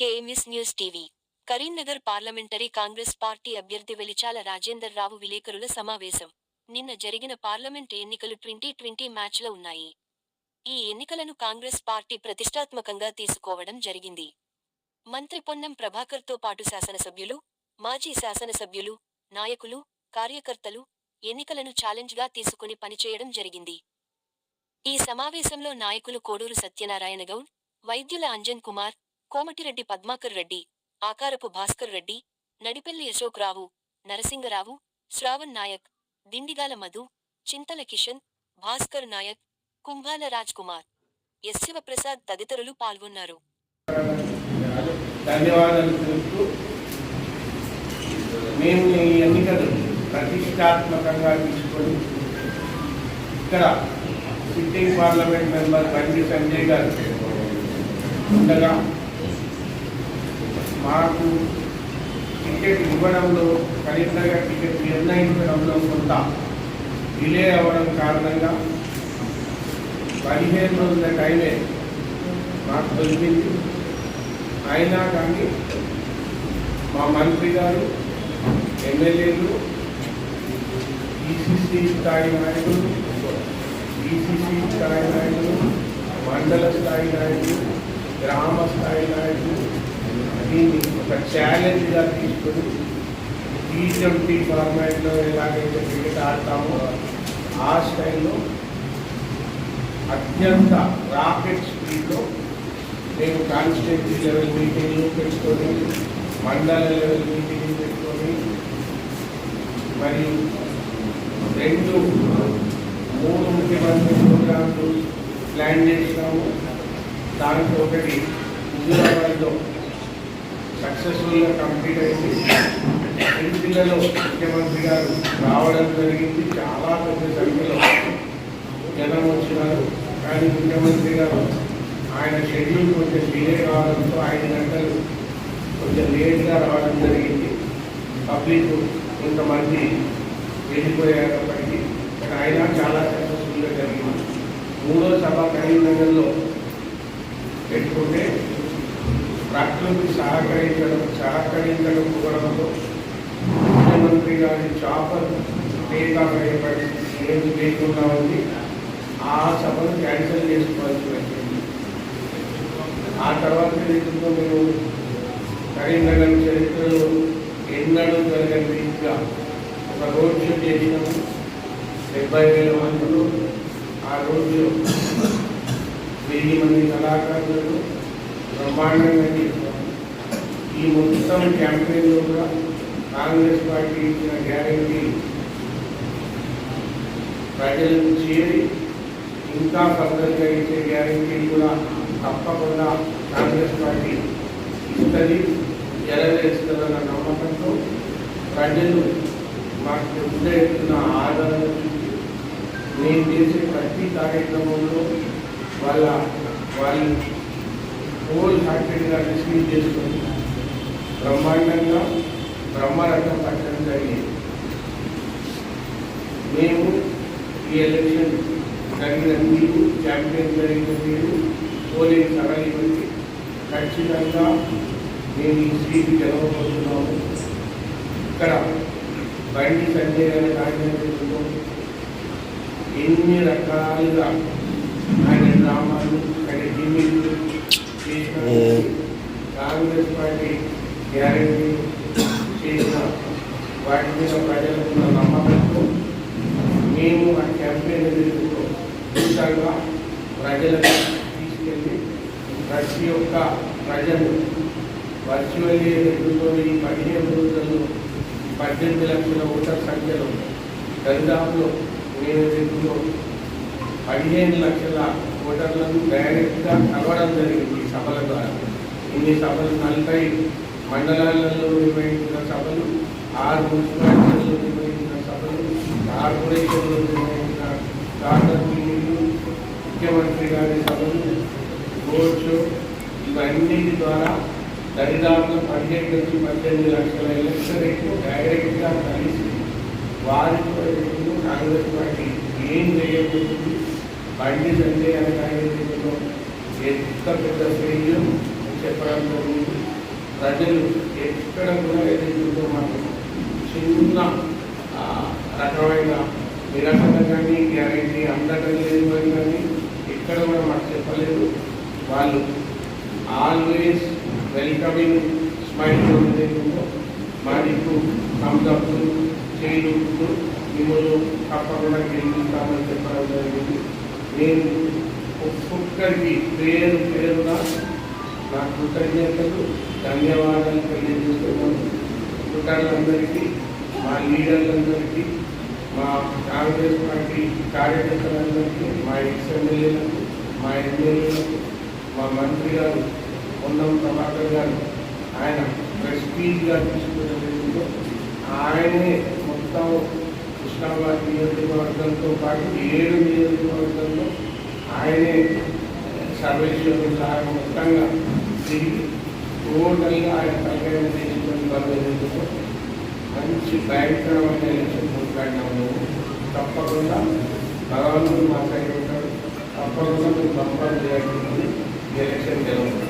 KMS news TV. Karimnagar parliamentary Congress party అభ్యర్థి వెలిచాల రాజేందర్ రావు విలేకరుల సమావేశం. నిన్న జరిగిన పార్లమెంట్ ఎన్నికలు ట్వంటీ ట్వంటీ మ్యాచ్లో ఉన్నాయి. ఈ ఎన్నికలను కాంగ్రెస్ పార్టీ ప్రతిష్టాత్మకంగా తీసుకోవడం జరిగింది. మంత్రి పొన్నం ప్రభాకర్తో పాటు శాసనసభ్యులు మాజీ శాసనసభ్యులు నాయకులు కార్యకర్తలు ఎన్నికలను ఛాలెంజ్గా తీసుకుని పనిచేయడం జరిగింది. ఈ సమావేశంలో నాయకులు కోడూరు సత్యనారాయణ గౌడ్ వైద్యుల అంజన్ కుమార్ కోమటిరెడ్డి పద్మాకర్ రెడ్డి ఆకారపు భాస్కర్ రెడ్డి నడిపెల్లి అశోక్ రావు నరసింగరావు శ్రావణ్ నాయక్ దిండిగాల మధు చింతల కిషన్ భాస్కర్ నాయక్ కుంభాల రాజ్ కుమార్ ఎస్. శివప్రసాద్ తదితరులు పాల్గొన్నారు. ధన్యవాదాలు తెలుపుతూ మేము ఈ ఎన్నికలు ప్రతిష్టాత్మకంగా తీసుకొని ఇక్కడ sitting parliament member Bandi Sanjay గారు ఉండగా మాకు టికెట్ ఇవ్వడంలో కరీంనగర్ టికెట్ నిర్ణయించడంలో కొంత డిలే అవ్వడం కారణంగా పదిహేను రోజుల టైమే మాకు దొరికింది. అయినా కానీ మా మంత్రి గారు ఎమ్మెల్యేలు ఈసీసీ స్థాయి నాయకులు ఈసీసీ స్థాయి నాయకులు మండల స్థాయి నాయకులు గ్రామ స్థాయి నాయకులు దీన్ని ఒక ఛాలెంజ్గా తీసుకొని టీ ట్వంటీ ఫార్మాట్లో ఎలాగైతే క్రికెట్ ఆడతామో ఆ స్టైల్లో అత్యంత రాకెట్ స్పీడ్లో మేము కాన్స్టిట్యూన్సీ లెవెల్ మీటింగ్లు పెట్టుకొని మండల లెవెల్ మీటింగ్లు పెట్టుకొని మరియు రెండు మూడు ముఖ్యమంత్రి ప్రోగ్రాంలు ప్లాన్ చేసినాము. దాంట్లో ఒకటి హుజూరాబాద్లో సక్సెస్ఫుల్గా కంప్లీట్ అయింది సిరిసిల్లలో ముఖ్యమంత్రి గారు రావడం జరిగింది. చాలా పెద్ద సంఖ్యలో జనం వచ్చినారు. కానీ ముఖ్యమంత్రి గారు ఆయన షెడ్యూల్ కొంచెం డిలే కావడంతో ఐదు గంటలు కొంచెం లేట్గా రావడం జరిగింది. పబ్లిక్ కొంతమంది వెళ్ళిపోయేటప్పటికీ కానీ ఆయన చాలా సక్సెస్ఫుల్గా జరిగింది. మూడో సభ కరీంనగర్లో పెట్టుకుంటే ప్రకృతి సహకరించడం సహకరించడం కూడడంతో ముఖ్యమంత్రి గారి చాపర్ టేకాఫ్ అయ్యే పరిస్థితి ఏమి లేకుండా ఉంది. ఆ సభను క్యాన్సిల్ చేసుకోవాల్సి వచ్చింది. ఆ తర్వాత ఏదైతుందో మేము కరీంనగర్ చరిత్రలో ఎన్నడూ జరగని రీతిగా ఒక రోడ్ షో చేసినాము. డెబ్బై వేల మందిలో ఆ రోజు వెయ్యి మంది కళాకారులు బ్రహ్మాండంగా చేశారు ఈ మొత్తం క్యాంపెయిన్లో కూడా కాంగ్రెస్ పార్టీ ఇచ్చిన గ్యారంటీ ప్రజలకు చేరి ఇంకా ఫర్దర్గా ఇచ్చే గ్యారంటీ కూడా తప్పకుండా కాంగ్రెస్ పార్టీ ఇస్తుంది జరవేస్తుందన్న నమ్మకంతో ప్రజలు మాకు పెద్ద ఎత్తున ఆదరణ చూపి నేను చేసే ప్రతి కార్యక్రమంలో వాళ్ళ వాళ్ళు హోల్ హార్టెడ్గా రిసీవ్ చేసుకొని బ్రహ్మాండంగా బ్రహ్మరథం పట్టడం జరిగింది. మేము ఈ ఎలక్షన్ జరిగిన మీరు క్యాంపెయిన్ జరిగిన మీరు పోలింగ్ సరళించి ఖచ్చితంగా మేము ఈ సీటు గెలవబోతున్నాము. ఇక్కడ బండి సంజయ్ గారి రాజకీయంలో ఎన్ని రకాలుగా ఆయన డ్రామాలు ఆయన టీవీలు కాంగ్రెస్ పార్టీ గ్యారంటీ చేసిన వాటి మీద ప్రజలకు ఉన్న నమ్మకంతో మేము ఆ క్యాంపెయిన్ విధంగా ప్రజలకు తీసుకెళ్ళి ప్రతి ఒక్క ప్రజలు వర్చువల్లీ ఎదుర్కొంటూ ఈ పదిహేను రోజుల్లో పద్దెనిమిది లక్షల ఓటర్ సంఖ్యలో దరిదాపులో మేము రేపులో పదిహేను లక్షల ఓటర్లను డైరెక్ట్గా కలవడం జరిగింది ఈ సభల ద్వారా. ఇన్ని సభలు నలభై మండలాలలో నిర్వహించిన సభలు ఆరు మున్సిపాలిటీలలో నిర్వహించిన సభలు కార్పొరేషన్లో నిర్వహించిన కార్నర్ మీటింగ్లు ముఖ్యమంత్రి గారి సభలు రోడ్ షో ఇవన్నీ ద్వారా దరిదాపులు పదిహేడు నుంచి పద్దెనిమిది లక్షల ఎలక్టరేట్ డైరెక్ట్గా కలిసి వారితో కాంగ్రెస్ పార్టీ ఏం చేయబోతుంది బండి అంటే అనే ఎంత పెద్ద శ్రేయం చెప్పడం జరిగింది. ప్రజలు ఎక్కడ కూడా ఏదైతుందో మాకు. చిన్న రకమైన నిరసన కానీ గ్యారెంటీ అందడం లేదు అని కానీ ఎక్కడ కూడా మాకు చెప్పలేదు. వాళ్ళు ఆల్వేస్ వెల్కమింగ్ స్మైల్ ఏదైతుందో మాకు సంతప్తు చేయుతూ మిమ్మల్ని తప్పకుండా గెలిపిస్తామని చెప్పడం జరిగింది. నేను ఒక్కొక్కరికి పేరు పేరున నా కృతజ్ఞతలు ధన్యవాదాలు తెలియజేస్తున్నాను కుటుంబాలందరికీ మా లీడర్లందరికీ మా కాంగ్రెస్ పార్టీ కార్యకర్తలందరికీ మా ఎక్స్ ఎమ్మెల్యేలకు మా ఎమ్మెల్యేలకు మా మంత్రి గారు పొన్నం ప్రభాకర్ గారు ఆయన ప్రెస్టీజ్గా తీసుకునేందుకు ఆయనే మొత్తం కృష్ణాబాద్ నియోజకవర్గంతో పాటు ఏడు నియోజకవర్గంలో ఆయనే సర్వేశ్వరుడు లాగా మొత్తంగా తిరిగి టోటల్గా ఆయన ప్రకటన చేసినటువంటి బలవేందుకు మంచి భయంకరమైన ఎలక్షన్ కొట్లాడినాము తప్పకుండా భగవంతుడు మా సైడ్ ఉంటాడు. తప్పకుండా మేము బంపర్ చేయాల్సింది ఎలక్షన్ గెలవాలి